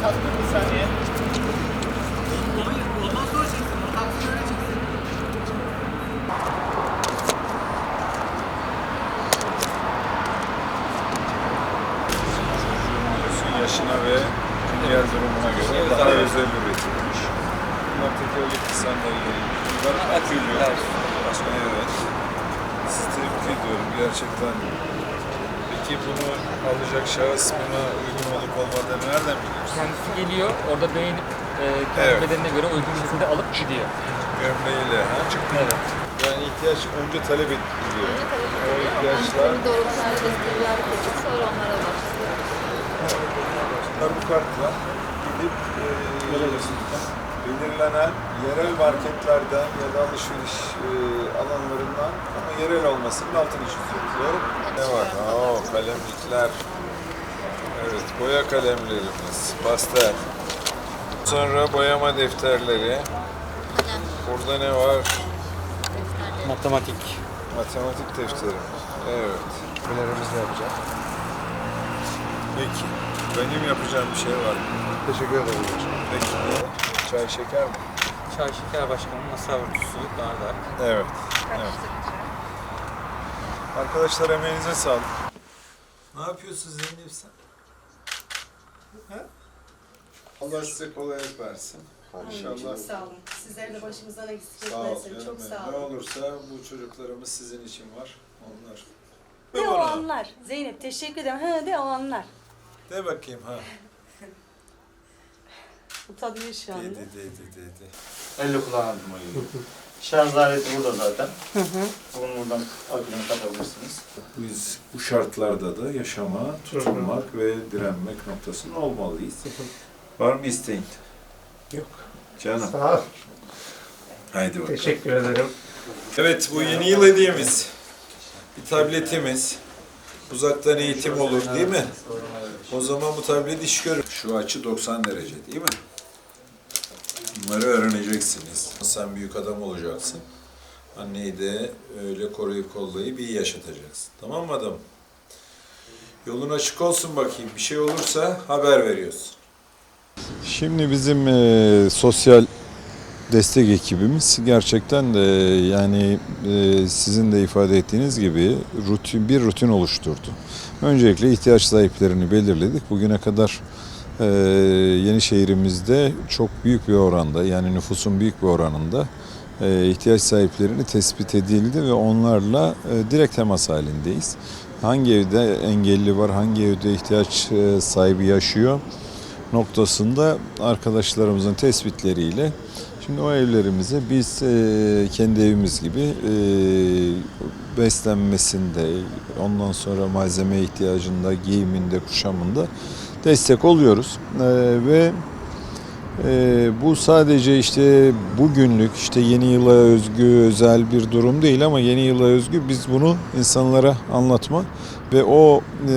Kalkın bir saniye. Yaşına ve diğer durumuna göre daha özel üretilmiş. Bunlar tekerlekli sandalye. Bunlar akülü. Evet. Sizi tebrik ediyorum gerçekten. Peki bunu alacak şahıs buna uygun olup olmadığını nereden biliyorsun? Kendisi geliyor, orada beğenip e, kendi Evet. bedenine göre uygun şekilde alıp gidiyor. Gömleğiyle. Ha? Evet. Yani ihtiyaç önce talep ediliyor. O ihtiyaçlar Antrenörü doğrultusunda desteği ziyaret edip sonra onlara başlıyor. Bunlar bu kartla gidip e, belirlenen yerel marketlerden ya da alışveriş e, alanlarından ama yerel olmasının altını çiziyoruz. Doğru mu? Ne var? Oo, kalemlikler. Evet, boya kalemlerimiz, pastel. Sonra boyama defterleri. Burada ne var? Matematik. Matematik defteri. Evet. Nelerimizi yapacağız? Peki. Benim yapacağım bir şey var. Teşekkür ederim. Peki. Çay şeker mi? Çay şeker başkanı, masa örtüsü, bardak. Evet. evet. Arkadaşlar emeğinize sağlık. Ne yapıyorsun Zeynep sen? Ha? Allah size kolaylık versin. İnşallah. Çok sağ olun. Sizleri de başımızdan eksik Sağ ol etmesin. canım Çok benim. sağ Ne olun. olursa bu çocuklarımız sizin için var. Onlar. De De o anlar. Zeynep teşekkür ederim. Ha de o anlar. De bakayım ha. Utanıyor şu De anda. de de de de de. Elle kullanalım oluyor. Şarj aleti burada zaten. Bunu buradan akülüne takabilirsiniz. Biz bu şartlarda da yaşama, tutunmak ve direnmek noktasında olmalıyız. Var mı isteğin? Yok. Canım. Sağ ol. Haydi bakalım. Teşekkür ederim. Evet bu yeni yıl hediyemiz. Bir tabletimiz. Uzaktan eğitim olur değil mi? O zaman bu tablet iş görür. Şu açı 90 derece değil mi? Bunları öğreneceksiniz. Sen büyük adam olacaksın. Anneyi de öyle koruyup kollayıp iyi yaşatacaksın. Tamam mı adam? Yolun açık olsun bakayım. Bir şey olursa haber veriyorsun. Şimdi bizim e, sosyal destek ekibimiz gerçekten de yani e, sizin de ifade ettiğiniz gibi rutin bir rutin oluşturdu. Öncelikle ihtiyaç sahiplerini belirledik. Bugüne kadar e, yeni şehrimizde çok büyük bir oranda yani nüfusun büyük bir oranında e, ihtiyaç sahiplerini tespit edildi ve onlarla e, direkt temas halindeyiz. Hangi evde engelli var, hangi evde ihtiyaç e, sahibi yaşıyor noktasında arkadaşlarımızın tespitleriyle Şimdi o evlerimize biz kendi evimiz gibi beslenmesinde, ondan sonra malzeme ihtiyacında, giyiminde, kuşamında destek oluyoruz. E, ve e, bu sadece işte bugünlük, işte yeni yıla özgü özel bir durum değil ama yeni yıla özgü biz bunu insanlara anlatma ve o e,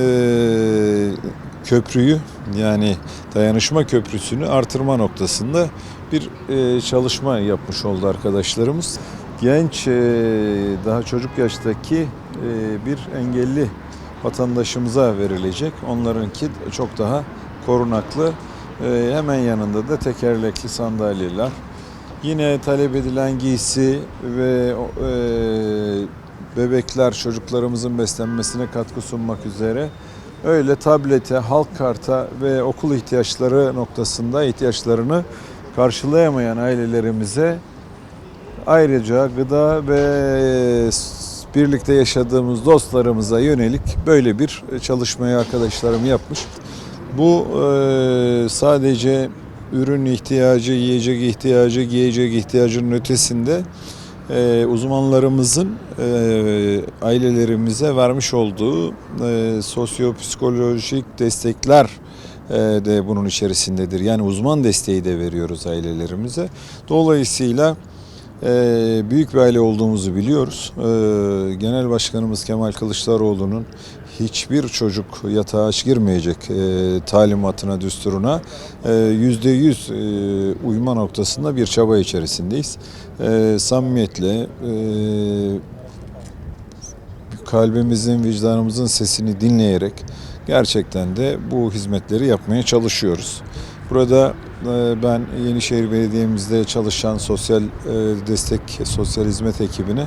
köprüyü yani dayanışma köprüsünü artırma noktasında bir e, çalışma yapmış oldu arkadaşlarımız. Genç, daha çocuk yaştaki bir engelli vatandaşımıza verilecek. Onlarınki çok daha korunaklı. E, hemen yanında da tekerlekli sandalyeler. Yine talep edilen giysi ve e, bebekler çocuklarımızın beslenmesine katkı sunmak üzere öyle tablete, halk karta ve okul ihtiyaçları noktasında ihtiyaçlarını karşılayamayan ailelerimize ayrıca gıda ve birlikte yaşadığımız dostlarımıza yönelik böyle bir çalışmayı arkadaşlarım yapmış. Bu e, sadece ürün ihtiyacı, yiyecek ihtiyacı, giyecek ihtiyacının ötesinde e, uzmanlarımızın e, ailelerimize vermiş olduğu sosyopsikolojik destekler de bunun içerisindedir. Yani uzman desteği de veriyoruz ailelerimize. Dolayısıyla büyük bir aile olduğumuzu biliyoruz. E, Genel Başkanımız Kemal Kılıçdaroğlu'nun hiçbir çocuk yatağa girmeyecek e, talimatına, düsturuna e, yüzde yüz e, uyma noktasında bir çaba içerisindeyiz. Samimiyetle kalbimizin, vicdanımızın sesini dinleyerek gerçekten de bu hizmetleri yapmaya çalışıyoruz. Burada ben Yenişehir Belediye'mizde çalışan sosyal e, destek, sosyal hizmet ekibine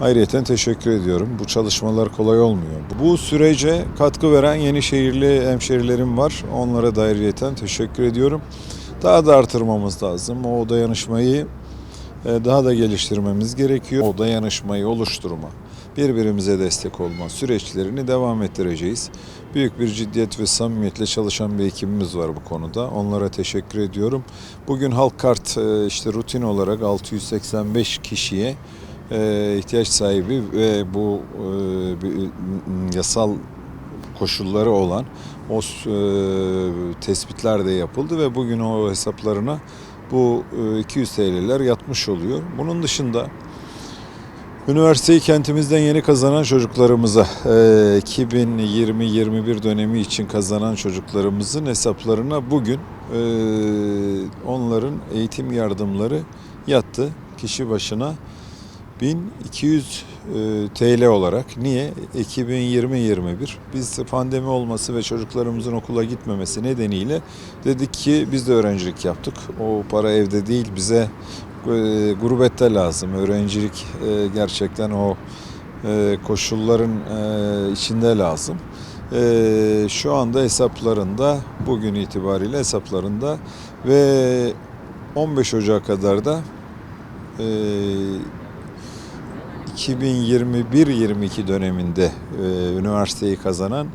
ayrıyeten teşekkür ediyorum. Bu çalışmalar kolay olmuyor. Bu sürece katkı veren Yenişehirli hemşerilerim var. Onlara da ayrıyeten teşekkür ediyorum. Daha da artırmamız lazım. O dayanışmayı e, daha da geliştirmemiz gerekiyor. O dayanışmayı oluşturma, birbirimize destek olma süreçlerini devam ettireceğiz. Büyük bir ciddiyet ve samimiyetle çalışan bir ekibimiz var bu konuda. Onlara teşekkür ediyorum. Bugün Halk Kart e, işte rutin olarak 685 kişiye e, ihtiyaç sahibi ve bu e, yasal koşulları olan o tespitler de yapıldı ve bugün o hesaplarına bu e, 200 TL'ler yatmış oluyor. Bunun dışında üniversiteyi kentimizden yeni kazanan çocuklarımıza e, 2020-21 dönemi için kazanan çocuklarımızın hesaplarına bugün e, onların eğitim yardımları yattı. Kişi başına 1200 e, TL olarak. Niye? 2020-21 biz pandemi olması ve çocuklarımızın okula gitmemesi nedeniyle dedik ki biz de öğrencilik yaptık. O para evde değil bize e, gurbette lazım. Öğrencilik e, gerçekten o e, koşulların e, içinde lazım. E, şu anda hesaplarında bugün itibariyle hesaplarında ve 15 Ocak'a kadar da e, 2021-22 döneminde e, üniversiteyi kazanan,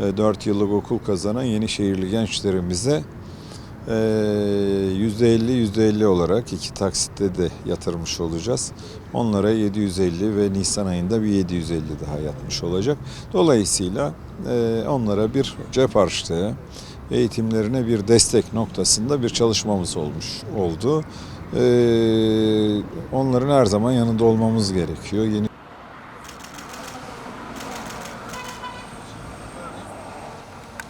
e, 4 yıllık okul kazanan Yenişehirli gençlerimize e, %50 %50 olarak iki taksitte de yatırmış olacağız. Onlara 750 ve Nisan ayında bir 750 daha yatmış olacak. Dolayısıyla e, onlara bir cep harçlığı, eğitimlerine bir destek noktasında bir çalışmamız olmuş oldu. Ee, onların her zaman yanında olmamız gerekiyor. Yeni